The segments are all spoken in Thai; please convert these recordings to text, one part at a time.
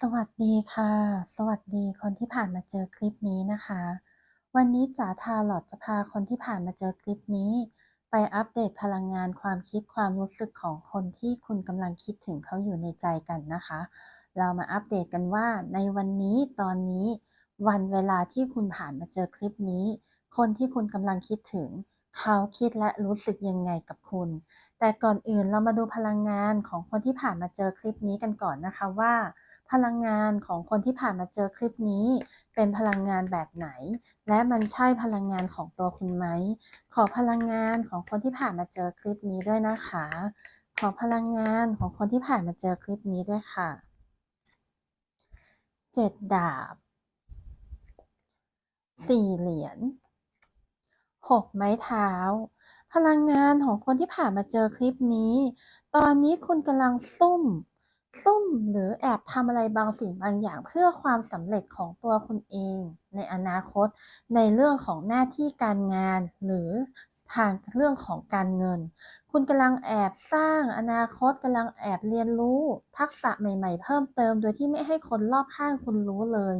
สวัสดีค่ะ สวัสดีคนที่ผ่านมาเจอคลิปนี้นะคะ วันนี้จ๋าทาลอดจะพาคนที่ผ่านมาเจอคลิปนี้ ไปอัปเดตพลังงานความคิดความรู้สึกของคนที่คุณกำลังคิดถึงเขาอยู่ในใจกันนะคะ เรามาอัปเดตกันว่า ในวันนี้ตอนนี้ วันเวลาที่คุณผ่านมาเจอคลิปนี้ คนที่คุณกำลังคิดถึง เขาคิดและรู้สึกยังไงกับคุณ แต่ก่อนอื่นเรามาดูพลังงานของคนที่ผ่านมาเจอคลิปนี้กันก่อนนะคะว่า พลังงานของคนที่ผ่านมาเจอคลิปนี้ เป็นพลังงานแบบไหน และมันใช่พลังงานของตัวคุณไหม ขอพลังงานของคนที่ผ่านมาเจอคลิปนี้ด้วยนะคะ ขอพลังงานของคนที่ผ่านมาเจอคลิปนี้ด้วยค่ะเจ็ดดาบสี่เหรียญหกไม้เท้า พลังงานของคนที่ผ่านมาเจอคลิปนี้ ตอนนี้คุณกำลังซุ่ม ซุ่มหรือแอบทำอะไรบางสิ่งบางอย่างเพื่อความสำเร็จของตัวคุณเอง ในอนาคต ในเรื่องของหน้าที่การงาน หรือทางเรื่องของการเงิน คุณกำลังแอบสร้างอนาคตกำลังแอบเรียนรู้ ทักษะใหม่ๆ เพิ่มเติม โดยที่ไม่ให้คนรอบข้างคุณรู้เลย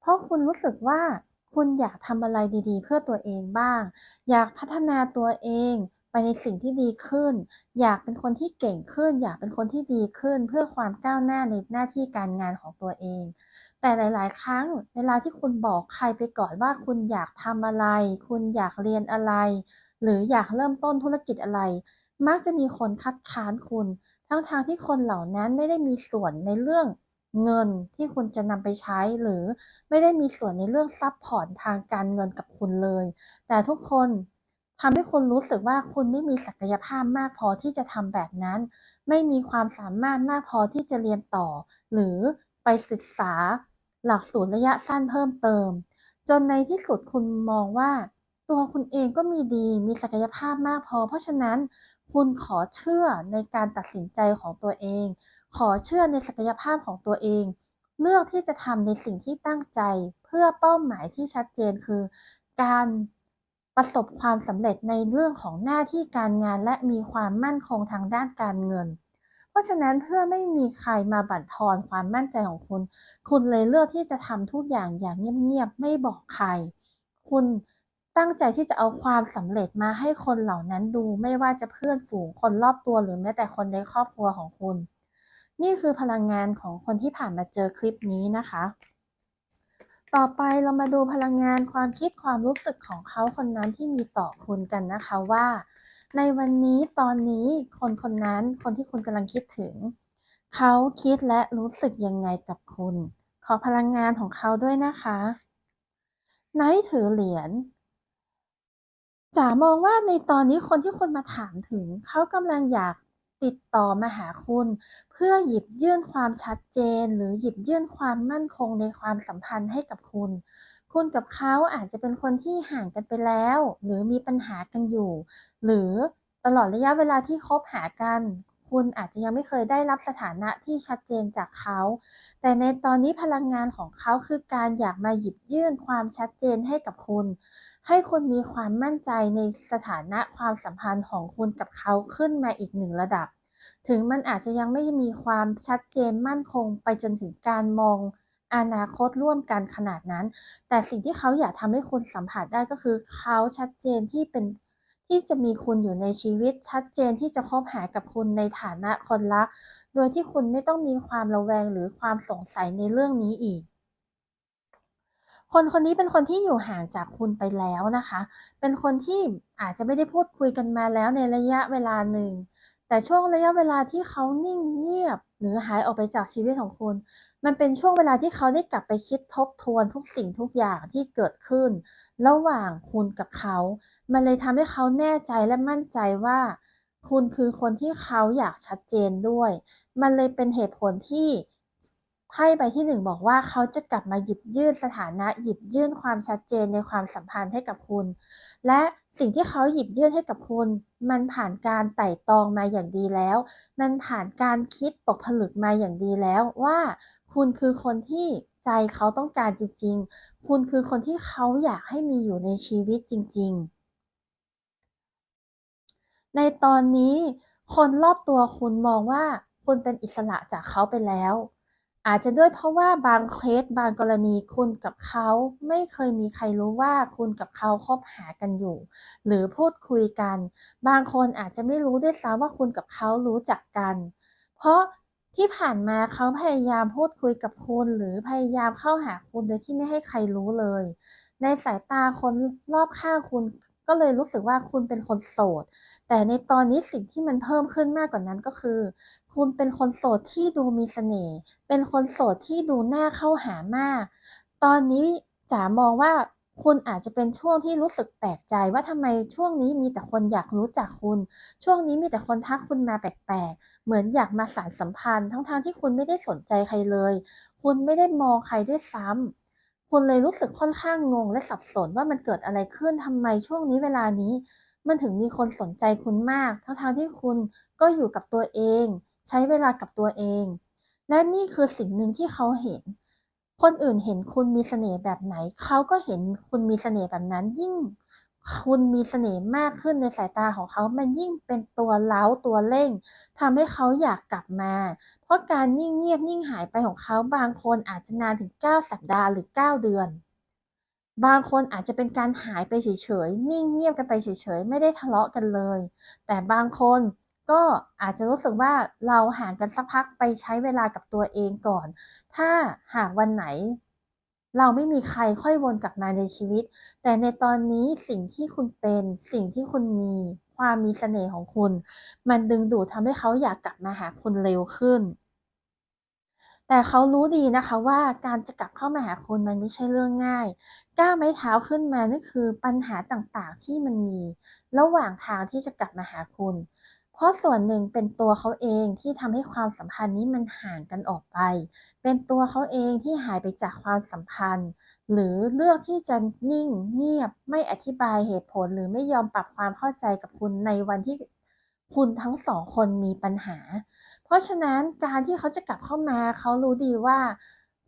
เพราะคุณรู้สึกว่าคุณอยากทำอะไรดีๆ เพื่อตัวเองบ้าง อยากพัฒนาตัวเอง ไปในสิ่งที่ดีขึ้น อยากเป็นคนที่เก่งขึ้น อยากเป็นคนที่ดีขึ้น เพื่อความก้าวหน้าในหน้าที่การงานของตัวเอง แต่หลาย ๆ ครั้งเวลาที่คุณบอกใครไปก่อนว่าคุณอยากทำอะไร คุณอยากเรียนอะไร หรืออยากเริ่มต้นธุรกิจอะไร มักจะมีคนคัดค้านคุณ ทั้งทางที่คนเหล่านั้นไม่ได้มีส่วนในเรื่องเงินที่คุณจะนำไปใช้หรือไม่ได้มีส่วนในเรื่องซัพพอร์ตทางการเงินกับคุณเลย แต่ทุกคน ทำให้คุณรู้สึกว่าคุณไม่มีศักยภาพมากพอที่จะทำแบบนั้น ไม่มีความสามารถมากพอที่จะเรียนต่อ หรือไปศึกษา หลักสูตรระยะสั้นเพิ่มเติม จนในที่สุดคุณมองว่า ตัวคุณเองก็มีดี มีศักยภาพมากพอ เพราะฉะนั้น คุณขอเชื่อในการตัดสินใจของตัวเอง ขอเชื่อในศักยภาพของตัวเอง เลือกที่จะทำในสิ่งที่ตั้งใจ เพื่อเป้าหมายที่ชัดเจนคือ การ ประสบความสำเร็จในเรื่องของหน้าที่การงานและมีความมั่นคงทางด้านการเงิน เพราะฉะนั้นเพื่อไม่มีใครมาบั่นทอนความมั่นใจของคุณ คุณเลยเลือกที่จะทำทุกอย่างอย่างเงียบๆไม่บอกใคร คุณตั้งใจที่จะเอาความสำเร็จมาให้คนเหล่านั้นดูไม่ว่าจะเพื่อนฝูงคนรอบตัวหรือแม้แต่คนในครอบครัวของคุณ นี่คือพลังงานของคนที่ผ่านมาเจอคลิปนี้นะคะ ต่อไปเรามาดูพลังงานความคิดความรู้สึกของเขาคนนั้นที่มีต่อคุณกันนะคะว่า ในวันนี้ตอนนี้คนคนนั้นคนที่คุณกำลังคิดถึง เขาคิดและรู้สึกยังไงกับคุณ ขอพลังงานของเขาด้วยนะคะไนท์ถือเหรียญจ๋ามองว่าในตอนนี้คนที่คุณมาถามถึง เขากำลังอยาก ติดต่อมาหาคุณ เพื่อหยิบยื่นความชัดเจน หรือหยิบยื่นความมั่นคงในความสัมพันธ์ให้กับคุณ คุณกับเขาอาจจะเป็นคนที่ห่างกันไปแล้ว หรือมีปัญหากันอยู่ หรือตลอดระยะเวลาที่คบหากัน คุณอาจจะยังไม่เคยได้รับสถานะที่ชัดเจนจากเขา แต่ในตอนนี้พลังงานของเขาคือการอยากมาหยิบยื่นความชัดเจนให้กับคุณ ให้คุณมีความมั่นใจในสถานะความสัมพันธ์ของคุณกับเขาขึ้นมาอีกหนึ่งระดับ ถึงมันอาจจะยังไม่มีความชัดเจนมั่นคงไปจนถึงการมองอนาคตร่วมกันขนาดนั้น แต่สิ่งที่เขาอยากทำให้คุณสัมผัสได้ก็คือ เขาชัดเจนที่เป็น ที่จะมีคุณอยู่ในชีวิตชัดเจนที่จะคบหากับคุณในฐานะคนรัก โดยที่คุณไม่ต้องมีความระแวงหรือความสงสัยในเรื่องนี้อีก คนคนนี้เป็นคนที่อยู่ห่างจากคุณไปแล้วนะคะ เป็นคนที่อาจจะไม่ได้พูดคุยกันมาแล้วในระยะเวลาหนึ่ง แต่ช่วงระยะเวลาที่เขานิ่งเงียบ หรือหายออกไปจากชีวิตของคุณ มันเป็นช่วงเวลาที่เขาได้กลับไปคิดทบทวนทุกสิ่งทุกอย่างที่เกิดขึ้น ระหว่างคุณกับเขา มันเลยทำให้เขาแน่ใจและมั่นใจว่า คุณคือคนที่เขาอยากชัดเจนด้วย มันเลยเป็นเหตุผลที่ไพ่ใบที่หนึ่งบอกว่าเขาจะกลับมาหยิบยื่นสถานะหยิบยื่นความชัดเจนในความสัมพันธ์ให้กับคุณ และสิ่งที่เขาหยิบยื่นให้กับคุณ มันผ่านการไต่ตองมาอย่างดีแล้ว มันผ่านการคิดตกผลึกมาอย่างดีแล้วว่า คุณคือคนที่ใจเขาต้องการจริง ๆ คุณคือคนที่เขาอยากให้มีอยู่ในชีวิตจริง ๆ ในตอนนี้คนรอบตัวคุณมองว่าคุณเป็นอิสระจากเขาไปแล้ว อาจจะด้วยเพราะว่าบางเคสบางกรณีคุณกับเขาไม่เคยมีใครรู้ว่าคุณกับเขาคบหากันอยู่ หรือพูดคุยกัน บางคนอาจจะไม่รู้ด้วยซ้ำว่าคุณกับเขารู้จักกัน เพราะที่ผ่านมาเขาพยายามพูดคุยกับคุณ หรือพยายามเข้าหาคุณโดยที่ไม่ให้ใครรู้เลย ในสายตาคนรอบข้างคุณ ก็เลยรู้สึกว่าคุณเป็นคนโสด แต่ในตอนนี้สิ่งที่มันเพิ่มขึ้นมากกว่านั้นก็คือ คุณเป็นคนโสดที่ดูมีเสน่ห์ เป็นคนโสดที่ดูน่าเข้าหามาก ตอนนี้จ๋ามองว่าคุณอาจจะเป็นช่วงที่รู้สึกแปลกใจว่าทำไมช่วงนี้มีแต่คนอยากรู้จักคุณ ช่วงนี้มีแต่คนทักคุณมาแปลกๆ เหมือนอยากมาสานสัมพันธ์ ทั้งๆทที่คุณไม่ได้สนใจใครเลย คุณไม่ได้มองใครด้วยซ้ำ คุณเลยรู้สึกค่อนข้างงงและสับสนว่ามันเกิดอะไรขึ้นทำไมช่วงนี้เวลานี้ มันถึงมีคนสนใจคุณมาก ทั้งๆที่คุณก็อยู่กับตัวเอง ใช้เวลากับตัวเอง และนี่คือสิ่งหนึ่งที่เขาเห็น คนอื่นเห็นคุณมีเสน่ห์แบบไหน เขาก็เห็นคุณมีเสน่ห์แบบนั้นยิ่ง คุณมีเสน่ห์มากขึ้นในสายตาของเขา มันยิ่งเป็นตัวเล้าตัวเร่งทำให้เขาอยากกลับมา เพราะการนิ่งเงียบนิ่งหายไปของเขาบางคนอาจจะนานถึง 9 สัปดาห์หรือ 9 เดือน บางคนอาจจะเป็นการหายไปเฉยๆ นิ่งเงียบกันไปเฉยๆ ไม่ได้ทะเลาะกันเลย แต่บางคนก็อาจจะรู้สึกว่าเราห่างกันสักพักไปใช้เวลากับตัวเองก่อน ถ้าหากวันไหน เราไม่มีใครค่อยวนกลับมาในชีวิต แต่ในตอนนี้สิ่งที่คุณเป็น สิ่งที่คุณมี ความมีเสน่ห์ของคุณ มันดึงดูดทำให้เขาอยากกลับมาหาคุณเร็วขึ้น แต่เขารู้ดีนะคะว่าการจะกลับเข้ามาหาคุณมันไม่ใช่เรื่องง่ายก้าวไม้เท้าขึ้นมานั่นคือปัญหาต่างๆที่มันมี ระหว่างทางที่จะกลับมาหาคุณ เพราะส่วนหนึ่งเป็นตัวเขาเองที่ทำให้ความสัมพันธ์นี้มันห่างกันออกไป เป็นตัวเขาเองที่หายไปจากความสัมพันธ์ หรือเลือกที่จะนิ่งเงียบไม่อธิบายเหตุผล หรือไม่ยอมปรับความเข้าใจกับคุณในวันที่คุณทั้งสองคนมีปัญหา เพราะฉะนั้นการที่เขาจะกลับเข้ามาเขารู้ดีว่า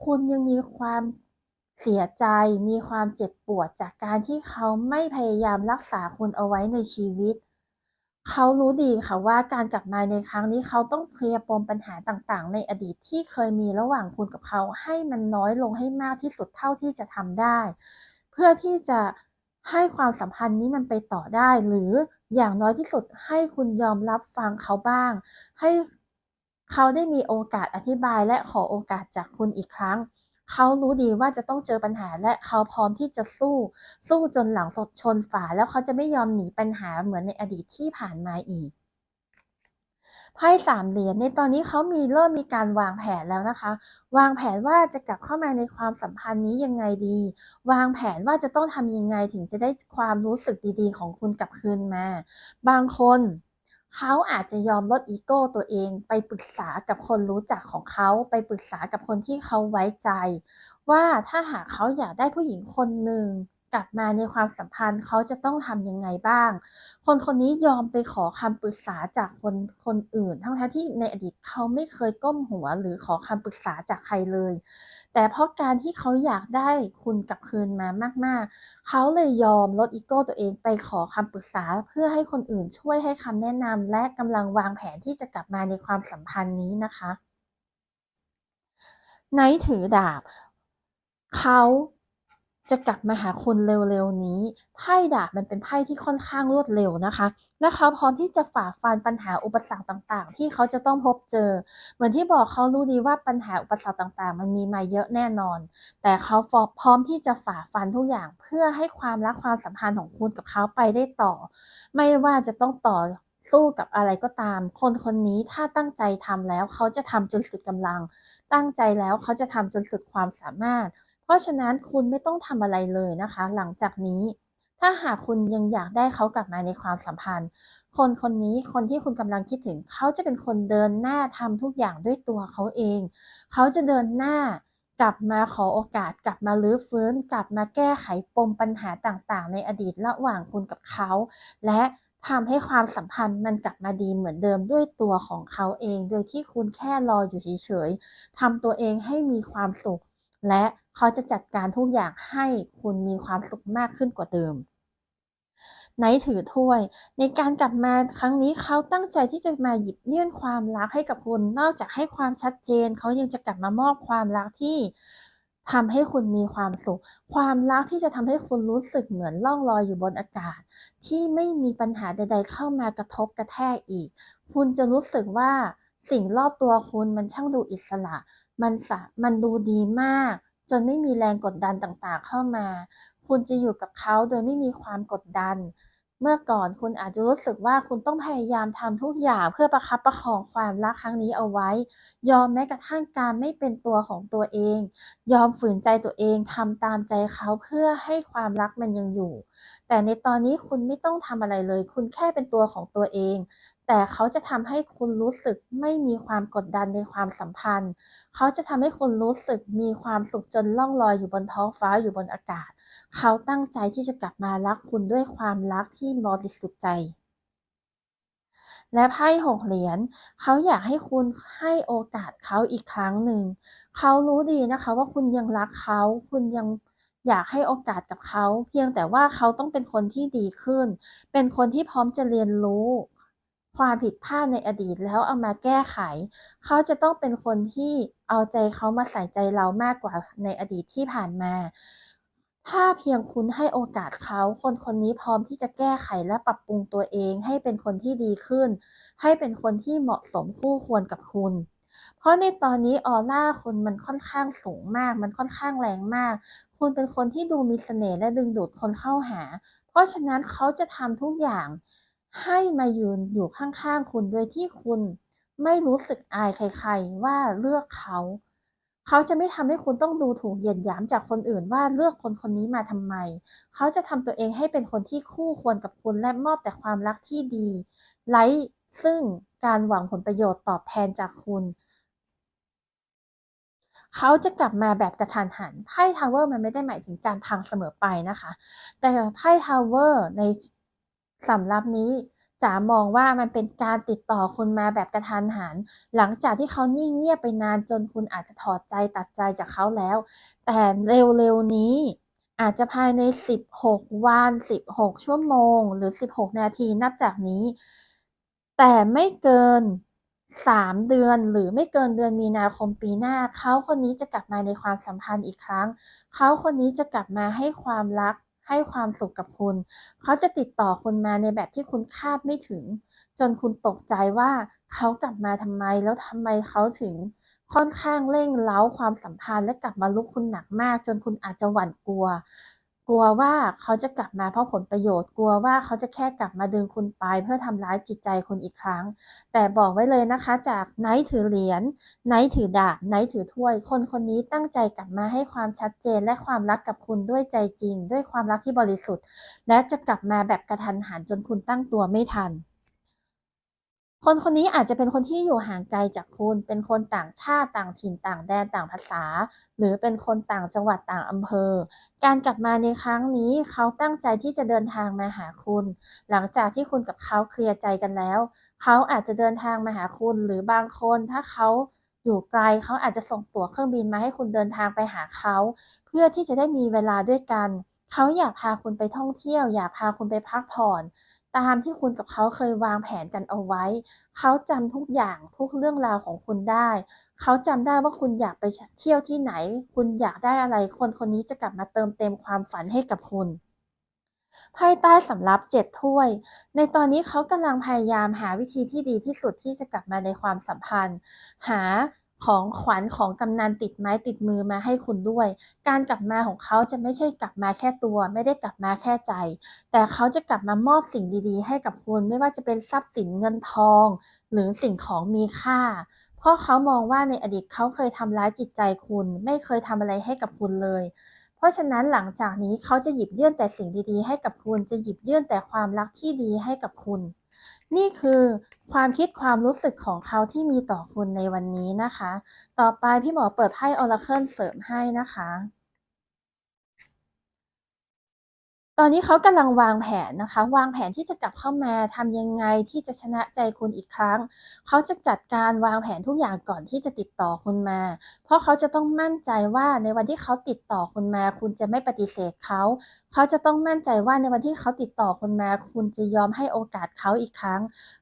คุณยังมีความเสียใจมีความเจ็บปวดจากการที่เขาไม่พยายามรักษาคุณเอาไว้ในชีวิต เขารู้ดีค่ะว่าการกลับมาในครั้งนี้เขาต้องเคลียร์ปมปัญหาต่างๆ ในอดีตที่เคยมีระหว่างคุณกับเขา ให้มันน้อยลงให้มากที่สุดเท่าที่จะทำได้ เพื่อที่จะให้ความสัมพันธ์นี้มันไปต่อได้ หรืออย่างน้อยที่สุดให้คุณยอมรับฟังเขาบ้าง ให้เขาได้มีโอกาสอธิบายและขอโอกาสจากคุณอีกครั้ง เขารู้ดีว่าจะต้องเจอปัญหาและเขาพร้อมที่จะสู้ สู้จนหลังสดชนฝา แล้วเขาจะไม่ยอมหนีปัญหาเหมือนในอดีตที่ผ่านมาอีกไพ่สามเหรียญในตอนนี้เขามีเริ่มมีการวางแผนแล้วนะคะ วางแผนว่าจะกลับเข้ามาในความสัมพันธ์นี้ยังไงดี วางแผนว่าจะต้องทำยังไงถึงจะได้ความรู้สึกดีๆ ของคุณกลับคืนมา บางคน เขาอาจจะยอมลดอีโก้ตัวเอง ไปปรึกษากับคนรู้จักของเขาไปปรึกษากับคนที่เขาไว้ใจ ว่าถ้าหากเขาอยากได้ผู้หญิงคนหนึ่ง กลับมาในความสัมพันธ์เขาจะต้องทำยังไงบ้าง คนคนนี้ยอมไปขอคำปรึกษาจากคนคนอื่น ทั้งที่ในอดีตเขาไม่เคยก้มหัวหรือขอคำปรึกษาจากใครเลย แต่เพราะการที่เขาอยากได้คุณกลับคืนมามาก ๆ เขาเลยยอมลดอีโก้ตัวเองไปขอคำปรึกษาเพื่อให้คนอื่นช่วยให้คำแนะนำและกำลังวางแผนที่จะกลับมาในความสัมพันธ์นี้นะคะไนท์ถือดาบ เขา จะกลับมาหาคุณเร็วๆนี้ ไพ่ดาบมันเป็นไพ่ที่ค่อนข้างรวดเร็วนะคะ และเขาพร้อมที่จะฝ่าฟันปัญหาอุปสรรคต่างๆ ที่เขาจะต้องพบเจอ เหมือนที่บอกเขารู้ดีว่าปัญหาอุปสรรคต่างๆ มันมีมาเยอะแน่นอน แต่เขาพร้อมที่จะฝ่าฟันทุกอย่างเพื่อให้ความรักความสัมพันธ์ของคุณกับเขาไปได้ต่อ ไม่ว่าจะต้องต่อสู้กับอะไรก็ตาม คนคนนี้ถ้าตั้งใจทำแล้วเขาจะทำจนสุดกำลัง ตั้งใจแล้วเขาจะทำจนสุดความสามารถ เพราะฉะนั้นคุณไม่ต้องทำอะไรเลยนะคะ หลังจากนี้ ถ้าหากคุณยังอยากได้เขากลับมาในความสัมพันธ์ คนคนนี้คนที่คุณกำลังคิดถึง เขาจะเป็นคนเดินหน้าทำทุกอย่างด้วยตัวเขาเอง เขาจะเดินหน้ากลับมาขอโอกาสกลับมาลื้อฟื้น กลับมาแก้ไขปมปัญหาต่างๆ ในอดีตระหว่างคุณกับเขา และทำให้ความสัมพันธ์มันกลับมาดีเหมือนเดิมด้วยตัวของเขาเอง โดยที่คุณแค่รออยู่เฉยๆทำตัวเองให้มีความสุข และเขาจะจัดการทุกอย่างให้คุณมีความสุขมากขึ้นกว่าเดิมไนท์ถือถ้วย ในการกลับมาครั้งนี้เขาตั้งใจที่จะมาหยิบยื่นความรักให้กับคุณ นอกจากให้ความชัดเจน เขายังจะกลับมามอบความรักที่ทำให้คุณมีความสุข ความรักที่จะทำให้คุณรู้สึกเหมือนล่องลอยอยู่บนอากาศ ที่ไม่มีปัญหาใด ๆ เข้ามากระทบกระแทกอีก คุณจะรู้สึกว่าสิ่งรอบตัวคุณมันช่างดูอิสระ มันสะมันดูดีมาก จนไม่มีแรงกดดันต่างๆ เข้ามา คุณจะอยู่กับเขาโดยไม่มีความกดดัน เมื่อก่อนคุณอาจจะรู้สึกว่าคุณต้องพยายามทำทุกอย่างเพื่อประคับประคองความรักครั้งนี้เอาไว้ ยอมแม้กระทั่งการไม่เป็นตัวของตัวเอง ยอมฝืนใจตัวเองทำตามใจเขาเพื่อให้ความรักมันยังอยู่ แต่ในตอนนี้คุณไม่ต้องทำอะไรเลย คุณแค่เป็นตัวของตัวเอง แต่เขาจะทำให้คุณรู้สึกไม่มีความกดดันในความสัมพันธ์ เขาจะทำให้คุณรู้สึกมีความสุขจนล่องลอยอยู่บนท้องฟ้าอยู่บนอากาศ เขาตั้งใจที่จะกลับมารักคุณด้วยความรักที่บริสุทธิ์ใจและไพ่หกเหรียญเขาอยากให้คุณให้โอกาสเขาอีกครั้งหนึ่ง เขารู้ดีนะคะว่าคุณยังรักเขา คุณยังอยากให้โอกาสกับเขา เพียงแต่ว่าเขาต้องเป็นคนที่ดีขึ้น เป็นคนที่พร้อมจะเรียนรู้ ความผิดพลาดในอดีตแล้วเอามาแก้ไข เขาจะต้องเป็นคนที่เอาใจเขามาใส่ใจเรามากกว่าในอดีตที่ผ่านมา ถ้าเพียงคุณให้โอกาสเขา คนคนนี้พร้อมที่จะแก้ไขและปรับปรุงตัวเอง ให้เป็นคนที่ดีขึ้น ให้เป็นคนที่เหมาะสมคู่ควรกับคุณเพราะในตอนนี้ออร่าคุณมันค่อนข้างสูงมาก มันค่อนข้างแรงมาก คุณเป็นคนที่ดูมีเสน่ห์และดึงดูดคนเข้าหา เพราะฉะนั้นเขาจะทำทุกอย่าง ให้มายืนอยู่ข้างๆคุณโดยที่คุณไม่รู้สึกอายใคร ๆ ว่าเลือกเขา เขาจะไม่ทำให้คุณต้องดูถูกเหยียดหยามจากคนอื่นว่าเลือกคนคนนี้มาทำไม เขาจะทำตัวเองให้เป็นคนที่คู่ควรกับคุณและมอบแต่ความรักที่ดี ไร้ซึ่งการหวังผลประโยชน์ตอบแทนจากคุณ เขาจะกลับมาแบบกระทันหันไพ่ทาวเวอร์มันไม่ได้หมายถึงการพังเสมอไปนะคะ แต่ไพ่ทาวเวอร์ใน สำหรับนี้จ๋ามองว่ามันเป็นการติดต่อคุณมาแบบกระทันหัน หลังจากที่เขานิ่งเงียบไปนานจนคุณอาจจะถอดใจตัดใจจากเขาแล้ว แต่เร็วๆนี้อาจจะภายใน 16 วัน 16 ชั่วโมง หรือ 16 นาทีนับจากนี้ แต่ไม่เกิน 3 เดือนหรือไม่เกินเดือนมีนาคมปีหน้า เขาคนนี้จะกลับมาในความสัมพันธ์อีกครั้ง เขาคนนี้จะกลับมาให้ความรัก ให้ความสุขกับคุณ เขาจะติดต่อคุณมาในแบบที่คุณคาดไม่ถึง จนคุณตกใจว่าเขากลับมาทำไมแล้วทำไมเขาถึงค่อนข้างเร่งเร้าความสัมพันธ์และกลับมาลุกคุณหนักมาก จนคุณอาจจะหวั่นกลัว กลัวว่าเขาจะกลับมาเพราะผลประโยชน์ กลัวว่าเขาจะแค่กลับมาดึงคุณไปเพื่อทำร้ายจิตใจคุณอีกครั้ง แต่บอกไว้เลยนะคะ จากไนท์ถือเหรียญไนท์ถือดาบไนท์ถือถ้วย คนคนนี้ตั้งใจกลับมาให้ความชัดเจนและความรักกับคุณด้วยใจจริง ด้วยความรักที่บริสุทธิ์ และจะกลับมาแบบกระทันหันจนคุณตั้งตัวไม่ทัน คนคนนี้อาจจะเป็นคนที่อยู่ห่างไกลจากคุณ เป็นคนต่างชาติต่างถิ่นต่างแดนต่างภาษา หรือเป็นคนต่างจังหวัดต่างอำเภอ การกลับมาในครั้งนี้เขาตั้งใจที่จะเดินทางมาหาคุณ หลังจากที่คุณกับเขาเคลียร์ใจกันแล้ว เขาอาจจะเดินทางมาหาคุณ หรือบางคนถ้าเขาอยู่ไกลเขาอาจจะส่งตั๋วเครื่องบินมาให้คุณเดินทางไปหาเขา เพื่อที่จะได้มีเวลาด้วยกัน เขาอยากพาคุณไปท่องเที่ยว อยากพาคุณไปพักผ่อน ตามที่คุณกับเขาเคยวางแผนกันเอาไว้ เขาจำทุกอย่างทุกเรื่องราวของคุณได้ เขาจำได้ว่าคุณอยากไปเที่ยวที่ไหน คุณอยากได้อะไรคนคนนี้จะกลับมาเติมเต็มความฝันให้กับคุณไพ่ใต้สำรับเจ็ดถ้วย ในตอนนี้เขากำลังพยายามหาวิธีที่ดีที่สุดที่จะกลับมาในความสัมพันธ์ หา ของขวัญของกำนันติดไม้ติดมือมาให้คุณด้วย การกลับมาของเขาจะไม่ใช่กลับมาแค่ตัว ไม่ได้กลับมาแค่ใจ แต่เขาจะกลับมามอบสิ่งดีๆ ให้กับคุณไม่ว่าจะเป็นทรัพย์สินเงินทอง หรือสิ่งของมีค่า เพราะเขามองว่าในอดีตเขาเคยทำร้ายจิตใจคุณ ไม่เคยทำอะไรให้กับคุณเลยเพราะฉะนั้นหลังจากนี้เขาจะหยิบยื่นแต่สิ่งดีๆ ให้กับคุณ จะหยิบยื่นแต่ความรักที่ดีให้กับคุณ นี่คือความคิดความรู้สึกของเขาที่มีต่อคุณในวันนี้นะคะ ต่อไปพี่หมอเปิดไพ่ออร์เคิลเสริมให้นะคะ ตอนนี้เขากำลังวางแผนนะคะ วางแผนที่จะกลับเข้ามาทำยังไงที่จะชนะใจคุณอีกครั้ง เขาจะจัดการวางแผนทุกอย่างก่อนที่จะติดต่อคุณมา เพราะเขาจะต้องมั่นใจว่าในวันที่เขาติดต่อคุณมา คุณจะไม่ปฏิเสธเขา เขาจะต้องมั่นใจว่าในวันที่เขาติดต่อคุณมา คุณจะยอมให้โอกาสเขาอีกครั้ง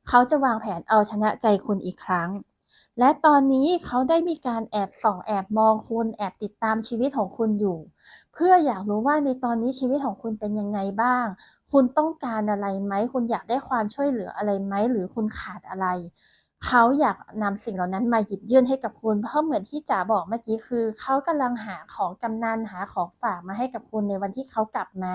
เขาจะวางแผนเอาชนะใจคุณอีกครั้งและตอนนี้เขาได้มีการแอบส่องแอบมองคุณแอบติดตามชีวิตของคุณอยู่ เพื่ออยากรู้ว่าในตอนนี้ชีวิตของคุณเป็นยังไงบ้าง คุณต้องการอะไรไหม คุณอยากได้ความช่วยเหลืออะไรไหม หรือคุณขาดอะไร เขาอยากนำสิ่งเหล่านั้นมาหยิบยื่นให้กับคุณ เพราะเหมือนที่จ๋าบอกเมื่อกี้คือ เขากำลังหาของกำนันหาของฝากมาให้กับคุณในวันที่เขากลับมา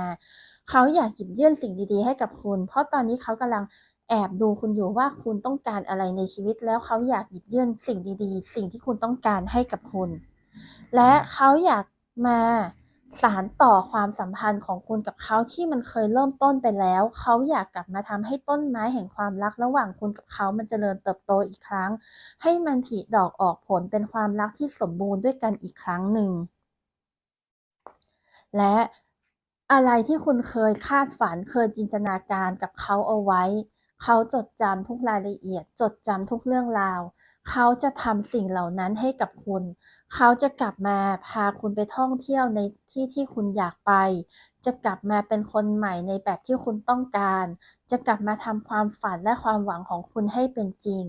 เขาอยากหยิบยื่นสิ่งดีๆ ให้กับคุณ เพราะตอนนี้เขากำลังแอบดูคุณอยู่ว่าคุณต้องการอะไรในชีวิต แล้วเขาอยากหยิบยื่นสิ่งดีๆ สิ่งที่คุณต้องการให้กับคุณ และเขาอยากมา สานต่อความสัมพันธ์ของคุณกับเขาที่มันเคยเริ่มต้นไปแล้ว เขาอยากกลับมาทำให้ต้นไม้แห่งความรักระหว่างคุณกับเขามันเจริญเติบโตอีกครั้ง ให้มันผลิดอกออกผลเป็นความรักที่สมบูรณ์ด้วยกันอีกครั้งหนึ่ง และอะไรที่คุณเคยคาดฝันเคยจินตนาการกับเขาเอาไว้ เขาจดจำทุกรายละเอียด จดจำทุกเรื่องราว เขาจะทำสิ่งเหล่านั้นให้กับคุณ เขาจะกลับมาพาคุณไปท่องเที่ยวในที่ที่คุณอยากไป จะกลับมาเป็นคนใหม่ในแบบที่คุณต้องการ จะกลับมาทำความฝันและความหวังของคุณให้เป็นจริง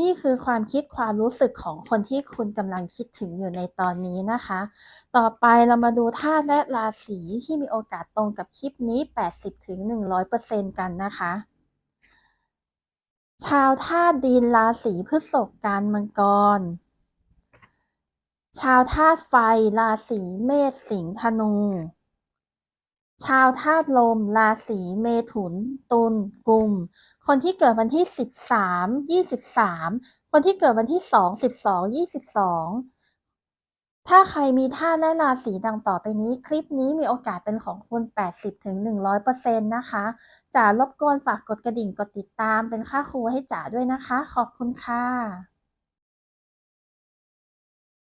นี่คือความคิดความรู้สึกของคนที่คุณกำลังคิดถึงอยู่ในตอนนี้นะคะ ต่อไปเรามาดูธาตุและราศีที่มีโอกาสตรงกับคลิปนี้ 80-100%กันนะคะ ชาวธาตุดินราศีพฤษภการมังกร ชาวธาตุไฟราศีเมษสิงห์ธนู ชาวธาตุลมราศีเมถุน ตุลกุม คนที่เกิดวันที่ 13 23 คนที่เกิดวันที่ 2 12 22 ถ้าใครมีธาตุและราศีดังต่อไปนี้ คลิปนี้มีโอกาสเป็นของคุณ 80-100%นะคะจ๋ารบกวนฝากกดกระดิ่งกดติดตามเป็นค่าครูให้จ๋าด้วยนะคะ ขอบคุณค่ะ